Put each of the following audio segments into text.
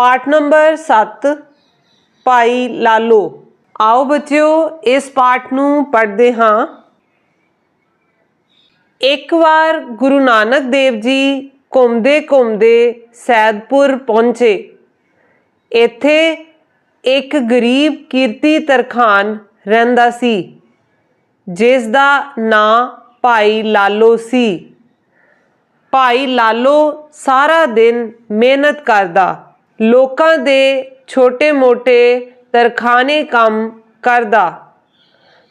ਪਾਠ ਨੰਬਰ 7 ਭਾਈ ਲਾਲੋ। ਆਓ ਬੱਚਿਓ, ਇਸ ਪਾਠ ਨੂੰ ਪੜ੍ਹਦੇ ਹਾਂ। ਇੱਕ ਵਾਰ ਗੁਰੂ ਨਾਨਕ ਦੇਵ ਜੀ ਘੁੰਮਦੇ ਘੁੰਮਦੇ ਸੈਦਪੁਰ ਪਹੁੰਚੇ। ਇੱਥੇ ਇੱਕ ਗਰੀਬ ਕੀਰਤੀ ਤਰਖਾਨ ਰਹਿੰਦਾ ਸੀ, ਜਿਸ ਦਾ ਨਾਂ ਭਾਈ ਲਾਲੋ ਸੀ। ਭਾਈ ਲਾਲੋ ਸਾਰਾ ਦਿਨ ਮਿਹਨਤ ਕਰਦਾ। ਲੋਕਾਂ ਦੇ ਛੋਟੇ-ਮੋਟੇ ਤਰਖਾਨੇ ਕੰਮ ਕਰਦਾ।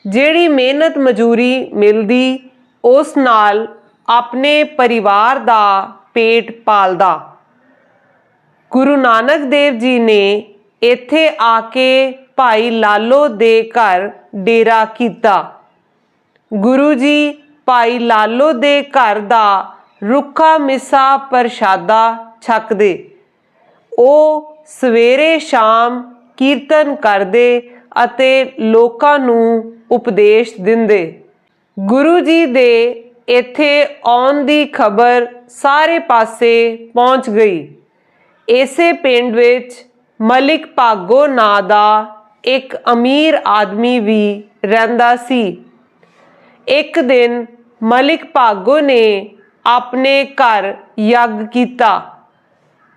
ਜਿਹੜੀ ਮਿਹਨਤ ਮਜ਼ਦੂਰੀ ਮਿਲਦੀ, ਉਸ ਨਾਲ ਆਪਣੇ ਪਰਿਵਾਰ ਦਾ ਪੇਟ ਪਾਲਦਾ। ਗੁਰੂ ਨਾਨਕ ਦੇਵ ਜੀ ਨੇ ਇੱਥੇ ਆ ਕੇ ਭਾਈ ਲਾਲੋ ਦੇ ਘਰ ਡੇਰਾ ਕੀਤਾ। ਗੁਰੂ ਜੀ ਭਾਈ ਲਾਲੋ ਦੇ ਘਰ ਦਾ ਰੁੱਖਾ ਮਿੱਸਾ ਪ੍ਰਸ਼ਾਦਾ ਛਕਦੇ। ਉਹ ਸਵੇਰੇ ਸ਼ਾਮ ਕੀਰਤਨ ਕਰਦੇ ਅਤੇ ਲੋਕਾਂ ਨੂੰ ਉਪਦੇਸ਼ ਦਿੰਦੇ। ਗੁਰੂ ਜੀ ਦੇ ਇੱਥੇ ਆਉਣ ਦੀ ਖਬਰ ਸਾਰੇ ਪਾਸੇ ਪਹੁੰਚ ਗਈ। ਇਸੇ ਪਿੰਡ ਵਿੱਚ ਮਲਿਕ ਭਾਗੋ ਨਾਂ ਦਾ ਇੱਕ ਅਮੀਰ ਆਦਮੀ ਵੀ ਰਹਿੰਦਾ ਸੀ। ਇੱਕ ਦਿਨ ਮਲਿਕ ਭਾਗੋ ਨੇ ਆਪਣੇ ਘਰ ਯੱਗ ਕੀਤਾ।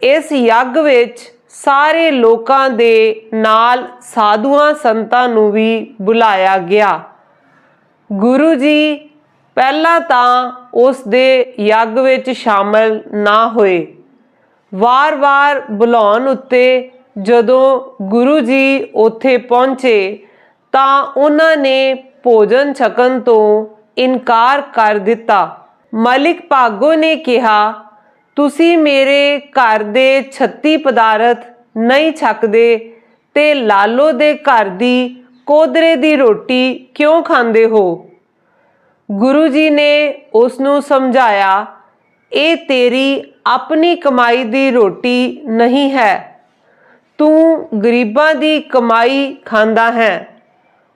ਇਸ ਯੱਗ ਵਿੱਚ ਸਾਰੇ ਲੋਕਾਂ ਦੇ ਨਾਲ ਸਾਧੂਆਂ ਸੰਤਾਂ ਨੂੰ ਵੀ ਬੁਲਾਇਆ ਗਿਆ। ਗੁਰੂ ਜੀ ਪਹਿਲਾਂ ਤਾਂ ਉਸ ਦੇ ਯੱਗ ਵਿੱਚ ਸ਼ਾਮਲ ਨਾ ਹੋਏ। ਵਾਰ-ਵਾਰ ਬੁਲਾਉਣ ਉੱਤੇ ਜਦੋਂ ਗੁਰੂ ਜੀ ਉੱਥੇ ਪਹੁੰਚੇ ਤਾਂ ਉਹਨਾਂ ਨੇ ਭੋਜਨ ਛਕਣ ਤੋਂ ਇਨਕਾਰ ਕਰ ਦਿੱਤਾ। ਮਲਿਕ ਭਾਗੋ ਨੇ ਕਿਹਾ ਤੁਸੀਂ ਮੇਰੇ ਘਰ ਦੇ 36 ਪਦਾਰਥ ਨਹੀਂ ਛਕਦੇ ਤੇ ਲਾਲੋ ਦੇ ਘਰ ਦੀ ਕੋਦਰੇ ਦੀ ਰੋਟੀ ਕਿਉਂ ਖਾਂਦੇ ਹੋ? ਗੁਰੂ ਜੀ ਨੇ ਉਸ ਨੂੰ ਸਮਝਾਇਆ, ਇਹ ਤੇਰੀ ਆਪਣੀ ਕਮਾਈ ਦੀ ਰੋਟੀ ਨਹੀਂ ਹੈ। ਤੂੰ ਗਰੀਬਾਂ ਦੀ ਕਮਾਈ ਖਾਂਦਾ ਹੈ।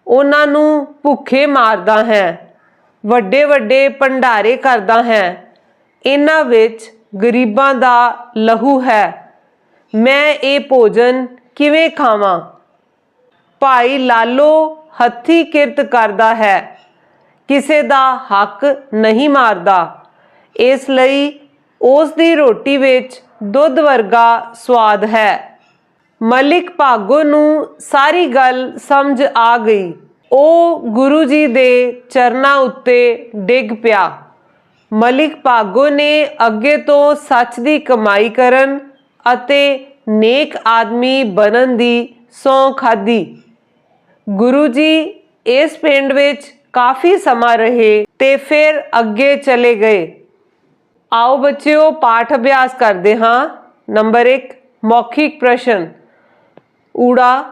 ਉਹਨਾਂ ਨੂੰ ਭੁੱਖੇ ਮਾਰਦਾ ਹੈ। ਵੱਡੇ ਵੱਡੇ ਭੰਡਾਰੇ ਕਰਦਾ ਹੈ। ਇਹਨਾਂ ਵਿੱਚ ਗਰੀਬਾਂ ਦਾ ਲਹੂ ਹੈ। ਮੈਂ ਇਹ ਭੋਜਨ ਕਿਵੇਂ ਖਾਵਾਂ? ਭਾਈ ਲਾਲੋ ਹੱਥੀ ਕਿਰਤ ਕਰਦਾ ਹੈ। ਕਿਸੇ ਦਾ ਹੱਕ ਨਹੀਂ ਮਾਰਦਾ। ਇਸ ਲਈ ਉਸ ਦੀ ਰੋਟੀ ਵਿੱਚ ਦੁੱਧ ਵਰਗਾ ਸਵਾਦ ਹੈ। ਮਲਿਕ ਭਾਗੋ ਨੂੰ ਸਾਰੀ ਗੱਲ ਸਮਝ ਆ ਗਈ। ਉਹ ਗੁਰੂ ਜੀ ਦੇ ਚਰਨਾਂ ਉੱਤੇ ਡਿੱਗ ਪਿਆ। ਮਲਿਕ ਭਾਗੋ ਨੇ ਅੱਗੇ ਤੋਂ ਸੱਚ ਦੀ ਕਮਾਈ ਕਰਨ ਅਤੇ ਨੇਕ ਆਦਮੀ ਬਣਨ ਦੀ ਸੌਂ ਖਾਦੀ ਗੁਰੂ ਜੀ ਇਸ ਪਿੰਡ ਵਿੱਚ ਕਾਫੀ ਸਮਾਂ ਰਹੇ ਤੇ ਫਿਰ ਅੱਗੇ ਚਲੇ ਗਏ। ਆਓ ਬੱਚਿਓ, ਪਾਠ ਅਭਿਆਸ ਕਰਦੇ ਹਾਂ। ਨੰਬਰ 1 ਮੌਖਿਕ ਪ੍ਰਸ਼ਨ। ਊੜਾ,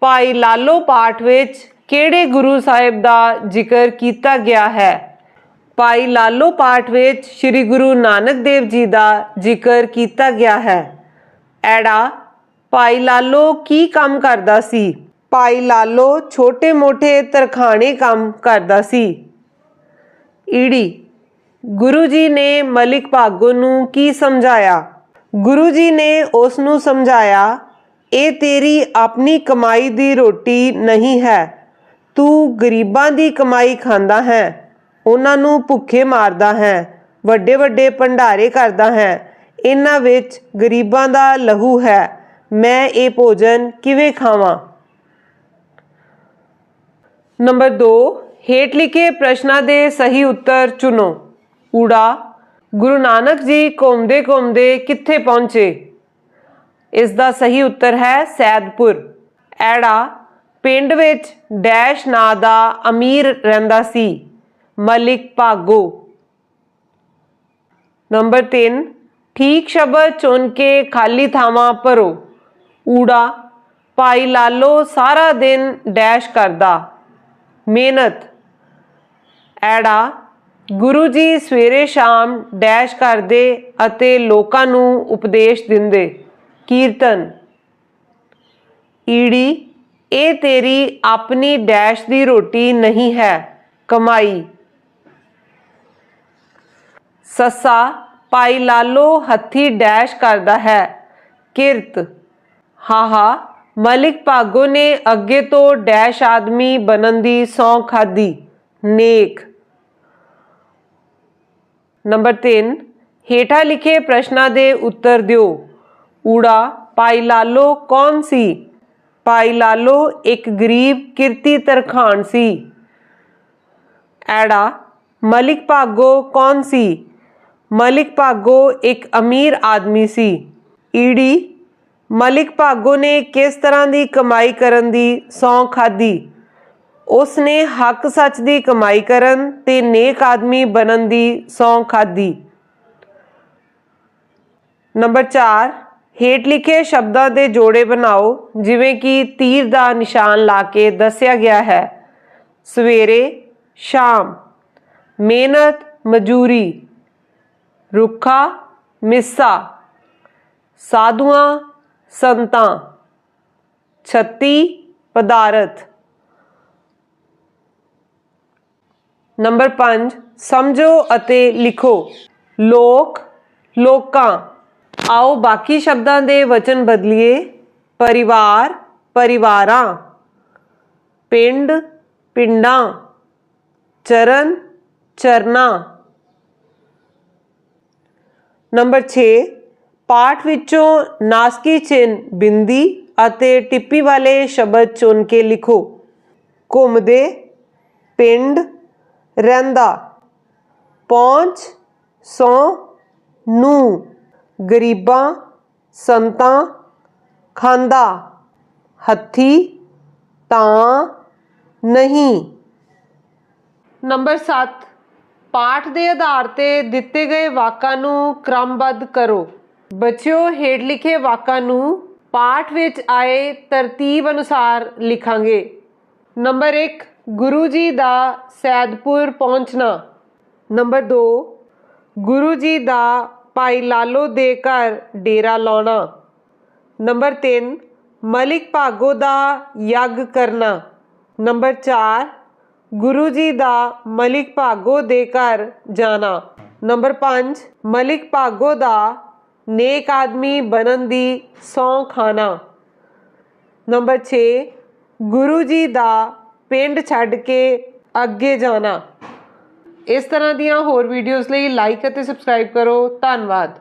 ਭਾਈ ਲਾਲੋ ਪਾਠ ਵਿੱਚ ਕਿਹੜੇ ਗੁਰੂ ਸਾਹਿਬ ਦਾ ਜ਼ਿਕਰ ਕੀਤਾ ਗਿਆ ਹੈ? ਭਾਈ ਲਾਲੋ ਪਾਠ ਵਿੱਚ ਸ੍ਰੀ ਗੁਰੂ ਨਾਨਕ ਦੇਵ ਜੀ ਦਾ ਜ਼ਿਕਰ ਕੀਤਾ ਗਿਆ ਹੈ। ਐੜਾ, ਭਾਈ ਲਾਲੋ ਕੀ ਕੰਮ ਕਰਦਾ ਸੀ? ਭਾਈ ਲਾਲੋ ਛੋਟੇ-ਮੋਟੇ ਤਰਖਾਣੇ ਕੰਮ ਕਰਦਾ ਸੀ। ਈੜੀ, ਗੁਰੂ ਜੀ ਨੇ ਮਲਿਕ ਭਾਗੋ ਨੂੰ ਕੀ ਸਮਝਾਇਆ? ਗੁਰੂ ਜੀ ਨੇ ਉਸ ਨੂੰ ਸਮਝਾਇਆ, ਇਹ ਤੇਰੀ ਆਪਣੀ ਕਮਾਈ ਦੀ ਰੋਟੀ ਨਹੀਂ ਹੈ, ਤੂੰ ਗਰੀਬਾਂ ਦੀ ਕਮਾਈ ਖਾਂਦਾ ਹੈ। ਉਹਨਾਂ ਨੂੰ ਭੁੱਖੇ ਮਾਰਦਾ ਹੈ, ਵੱਡੇ ਵੱਡੇ ਭੰਡਾਰੇ ਕਰਦਾ ਹੈ। ਇਹਨਾਂ ਵਿੱਚ ਗਰੀਬਾਂ ਦਾ ਲਹੂ ਹੈ। ਮੈਂ ਇਹ ਭੋਜਨ ਕਿਵੇਂ ਖਾਵਾਂ? ਨੰਬਰ 2 ਹੇਠ ਲਿਖੇ ਪ੍ਰਸ਼ਨਾਂ ਦੇ ਸਹੀ ਉੱਤਰ ਚੁਣੋ। ਊੜਾ, ਗੁਰੂ ਨਾਨਕ ਜੀ ਘੁੰਮਦੇ ਘੁੰਮਦੇ ਕਿੱਥੇ ਪਹੁੰਚੇ? ਇਸ ਦਾ ਸਹੀ ਉੱਤਰ ਹੈ ਸੈਦਪੁਰ। ਐੜਾ, ਪਿੰਡ ਵਿੱਚ ਡੈਸ਼ ਨਾਂ ਦਾ ਅਮੀਰ ਰਹਿੰਦਾ ਸੀ। ਮਲਿਕ ਭਾਗੋ। ਨੰਬਰ 3 ਠੀਕ ਸ਼ਬਦ ਚੁਣ ਕੇ ਖਾਲੀ ਥਾਵਾਂ ਭਰੋ। ਊੜਾ, ਭਾਈ ਲਾਲੋ ਸਾਰਾ ਦਿਨ ਡੈਸ਼ ਕਰਦਾ। ਮਿਹਨਤ। ਐੜਾ, ਗੁਰੂ ਜੀ ਸਵੇਰੇ ਸ਼ਾਮ ਡੈਸ਼ ਕਰਦੇ ਅਤੇ ਲੋਕਾਂ ਨੂੰ ਉਪਦੇਸ਼ ਦਿੰਦੇ। ਕੀਰਤਨ। ਈੜੀ, ਇਹ ਤੇਰੀ ਆਪਣੀ ਡੈਸ਼ ਦੀ ਰੋਟੀ ਨਹੀਂ ਹੈ, ਕਮਾਈ। ਸੱਸਾ, ਭਾਈ ਲਾਲੋ ਹੱਥੀ ਡੈਸ਼ ਕਰਦਾ ਹੈ। ਕਿਰਤ। ਹਾਹਾ, ਮਲਿਕ ਭਾਗੋ ਨੇ ਅੱਗੇ ਤੋਂ ਡੈਸ਼ ਆਦਮੀ ਬਣਨ ਦੀ ਸੌਂ ਖਾਦੀ ਨੇਕ। ਨੰਬਰ 3 ਹੇਠਾਂ ਲਿਖੇ ਪ੍ਰਸ਼ਨਾਂ ਦੇ ਉੱਤਰ ਦਿਓ। ਊੜਾ, ਭਾਈ ਲਾਲੋ ਕੌਣ ਸੀ? ਭਾਈ ਲਾਲੋ ਇੱਕ ਗਰੀਬ ਕਿਰਤੀ ਤਰਖਾਣ ਸੀ। ਐੜਾ, ਮਲਿਕ ਭਾਗੋ ਕੌਣ ਸੀ? ਮਲਿਕ ਭਾਗੋ ਇੱਕ ਅਮੀਰ ਆਦਮੀ ਸੀ। ਈੜੀ ਮਲਿਕ ਭਾਗੋ ਨੇ ਕਿਸ ਤਰ੍ਹਾਂ ਦੀ ਕਮਾਈ ਕਰਨ ਦੀ ਸੌਂ ਖਾਦੀ ਉਸ ਨੇ ਹੱਕ ਸੱਚ ਦੀ ਕਮਾਈ ਕਰਨ ਤੇ ਨੇਕ ਆਦਮੀ ਬਣਨ ਦੀ ਸੌਂ ਖਾਦੀ ਨੰਬਰ 4 ਹੇਠ ਲਿਖੇ ਸ਼ਬਦਾਂ ਦੇ ਜੋੜੇ ਬਣਾਓ, ਜਿਵੇਂ ਕਿ ਤੀਰ ਦਾ ਨਿਸ਼ਾਨ ਲਾ ਕੇ ਦੱਸਿਆ ਗਿਆ ਹੈ। ਸਵੇਰੇ, ਸ਼ਾਮ, ਮਿਹਨਤ, ਮਜ਼ਦੂਰੀ। ਰੁੱਖਾ, ਮਿੱਸਾ, ਸਾਧੂਆਂ, ਸੰਤਾਂ। ਛੱਤੀ, ਪਦਾਰਥ। ਨੰਬਰ 5 ਸਮਝੋ ਅਤੇ ਲਿਖੋ। ਲੋਕ, ਲੋਕਾਂ। ਆਓ ਬਾਕੀ ਸ਼ਬਦਾਂ ਦੇ ਵਚਨ ਬਦਲੀਏ। ਪਰਿਵਾਰ, ਪਰਿਵਾਰਾਂ। ਪਿੰਡ, ਪਿੰਡਾਂ। ਚਰਨ, ਚਰਨਾ। ਨੰਬਰ 6 ਪਾਠ ਵਿੱਚੋਂ ਨਾਸਕੀ ਚਿੰਨ ਬਿੰਦੀ ਅਤੇ ਟਿੱਪੀ ਵਾਲੇ ਸ਼ਬਦ ਚੁਣ ਕੇ ਲਿਖੋ। ਘੁੰਮਦੇ, ਪਿੰਡ, ਰਹਿੰਦਾ, ਪਹੁੰਚ ਸੌ ਨੂੰ ਗਰੀਬਾਂ, ਸੰਤਾਂ, ਖਾਂਦਾ, ਹੱਥੀ, ਤਾਂ, ਨਹੀਂ। ਨੰਬਰ 7 ਪਾਠ ਦੇ ਆਧਾਰ ਤੇ ਦਿੱਤੇ ਗਏ ਵਾਕਾਂ ਨੂੰ ਕ੍ਰਮਬੱਧ ਕਰੋ। ਬੱਚਿਓ ਹੇਠ ਲਿਖੇ ਵਾਕਾਂ ਨੂੰ ਪਾਠ ਵਿੱਚ ਆਏ ਤਰਤੀਬ ਅਨੁਸਾਰ ਲਿਖਾਂਗੇ। ਨੰਬਰ 1 ਗੁਰੂ ਜੀ ਦਾ ਸੈਦਪੁਰ ਪਹੁੰਚਣਾ। ਨੰਬਰ 2 ਗੁਰੂ ਜੀ ਦਾ ਭਾਈ ਲਾਲੋ ਦੇ ਘਰ ਡੇਰਾ ਲਾਉਣਾ। ਨੰਬਰ 3 ਮਲਿਕ ਭਾਗੋ ਦਾ ਯੱਗ ਕਰਨਾ। ਨੰਬਰ 4 ਗੁਰੂ ਜੀ ਦਾ ਮਲਿਕ ਭਾਗੋ ਦੇ ਘਰ ਜਾਣਾ। ਨੰਬਰ 5 ਮਲਿਕ ਭਾਗੋ ਦਾ ਨੇਕ ਆਦਮੀ ਬਣਨ ਦੀ ਸੌਂ ਖਾਣਾ ਨੰਬਰ 6 ਗੁਰੂ ਜੀ ਦਾ ਪਿੰਡ ਛੱਡ ਕੇ ਅੱਗੇ ਜਾਣਾ। ਇਸ ਤਰ੍ਹਾਂ ਦੀਆਂ ਹੋਰ ਵੀਡੀਓਜ਼ ਲਈ ਲਾਈਕ ਅਤੇ ਸਬਸਕ੍ਰਾਈਬ ਕਰੋ। ਧੰਨਵਾਦ।